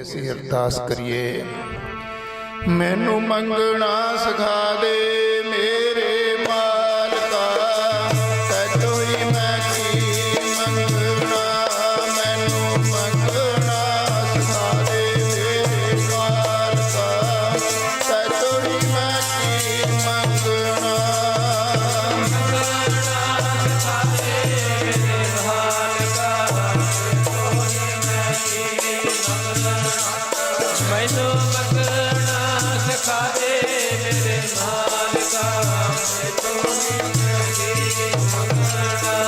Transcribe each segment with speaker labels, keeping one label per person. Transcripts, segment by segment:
Speaker 1: ਅਸੀਂ ਅਰਦਾਸ ਕਰੀਏ। ਮੈਨੂੰ ਮੰਗਣਾ ਸਿਖਾ ਦੇ। ਮੈਨੂੰ ਮੰਗਣਾ ਸਿਖਾ ਦੇ ਮੇਰੇ ਮਾਲਕਾ
Speaker 2: ਮੈਨੂੰ ਹੀ ਮੰਗਣਾ
Speaker 1: ਮੈਨੂੰ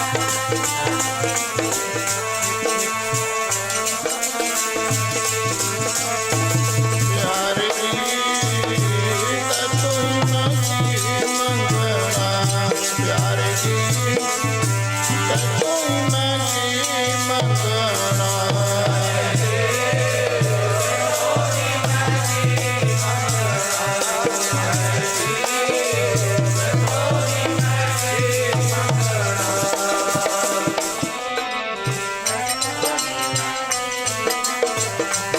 Speaker 1: Música ਮੈਨੂੰ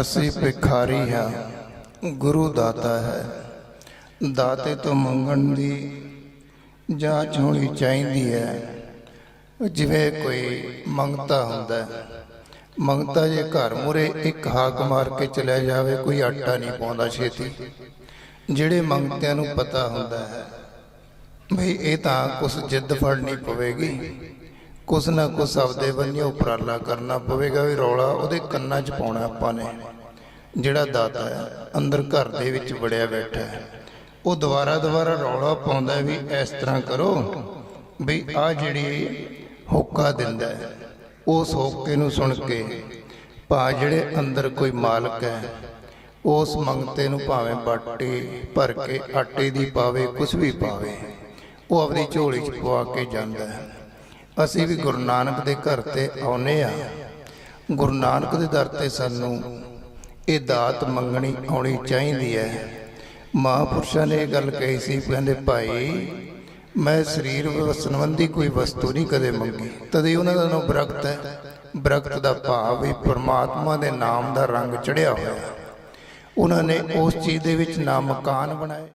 Speaker 1: ਅਸੀਂ ਭਿਖਾਰੀ ਹਾਂ। ਗੁਰੂ ਦਾਤਾ ਹੈ। ਦਾਤੇ ਤੋਂ ਮੰਗਣ ਦੀ ਜਾਂਚ ਹੋਣੀ ਚਾਹੀਦੀ ਹੈ। ਜਿਵੇਂ ਕੋਈ ਮੰਗਤਾ ਹੁੰਦਾ ਮੰਗਤਾ ਜੇ ਘਰ ਮੁਰੇ ਇੱਕ ਹਾਕ ਮਾਰ ਕੇ ਚਲਿਆ ਜਾਵੇ, ਕੋਈ ਆਟਾ ਨਹੀਂ ਪਾਉਂਦਾ ਛੇਤੀ। ਜਿਹੜੇ ਮੰਗਤਿਆਂ ਨੂੰ ਪਤਾ ਹੁੰਦਾ ਹੈ ਭਈ ਇਹ ਤਾਂ ਕੁਛ ਜਿੱਦ ਫੜਨੀ ਪਵੇਗੀ। ਕੁਛ ਨਾ ਕੁਛ ਆਪਦੇ ਬੰਨਿਓ ਉਪਰਾਲਾ ਕਰਨਾ ਪਵੇਗਾ ਵੀ ਰੌਲਾ ਉਹਦੇ ਕੰਨਾਂ 'ਚ ਪਾਉਣਾ ਆਪਾਂ ਨੇ।
Speaker 3: ਜਿਹੜਾ ਦਾਤਾ ਹੈ, ਅੰਦਰ ਘਰ ਦੇ ਵਿੱਚ ਵੜਿਆ ਬੈਠਾ ਹੈ। ਉਹ ਦੁਬਾਰਾ ਦੁਬਾਰਾ ਰੌਲਾ ਪਾਉਂਦਾ ਵੀ ਇਸ ਤਰ੍ਹਾਂ ਕਰੋ ਵੀ ਆ ਜਿਹੜੀ ਹੋਕਾ ਦਿੰਦਾ ਹੈ, ਉਸ ਹੋਕੇ ਨੂੰ ਸੁਣ ਕੇ ਭਾ ਜਿਹੜੇ ਅੰਦਰ ਕੋਈ ਮਾਲਕ ਹੈ, ਉਸ ਮੰਗਤੇ ਨੂੰ ਭਾਵੇਂ ਬਾਟੀ ਭਰ ਕੇ ਆਟੇ ਦੀ ਪਾਵੇ ਕੁਝ ਵੀ ਪਾਵੇ, ਉਹ ਆਪਣੀ ਝੋਲੀ 'ਚ ਪਵਾ ਕੇ ਜਾਂਦਾ ਹੈ। ਅਸੀਂ ਵੀ ਗੁਰੂ ਨਾਨਕ ਦੇ ਘਰ ਤੇ ਆਉਨੇ ਆ ਗੁਰੂ ਨਾਨਕ ਦੇ ਦਰ ਤੇ ਸਾਨੂੰ ਇਹ ਦਾਤ ਮੰਗਣੀ ਆਉਣੀ ਚਾਹੀਦੀ ਹੈ। ਮਹਾਂਪੁਰਸ਼ਾਂ ਨੇ ਇਹ ਗੱਲ ਕਹੀ ਸੀ, ਕਹਿੰਦੇ, ਭਾਈ, ਮੈਂ ਸਰੀਰ ਸੰਬੰਧੀ ਕੋਈ ਵਸਤੂ ਨਹੀਂ ਕਦੇ ਮੰਗੀ। ਤਦੇ ਉਹਨਾਂ ਦਾ ਨਾਮ ਬਰਕਤ ਹੈ। ਬਰਕਤ ਦਾ ਭਾਵ ਵੀ ਪ੍ਰਮਾਤਮਾ ਦੇ ਨਾਮ ਦਾ ਰੰਗ ਚੜਿਆ ਹੋਇਆ ਉਹਨਾਂ ਨੇ ਉਸ ਚੀਜ਼ ਦੇ ਵਿੱਚ ਨਾ ਮਕਾਨ ਬਣਾਏ।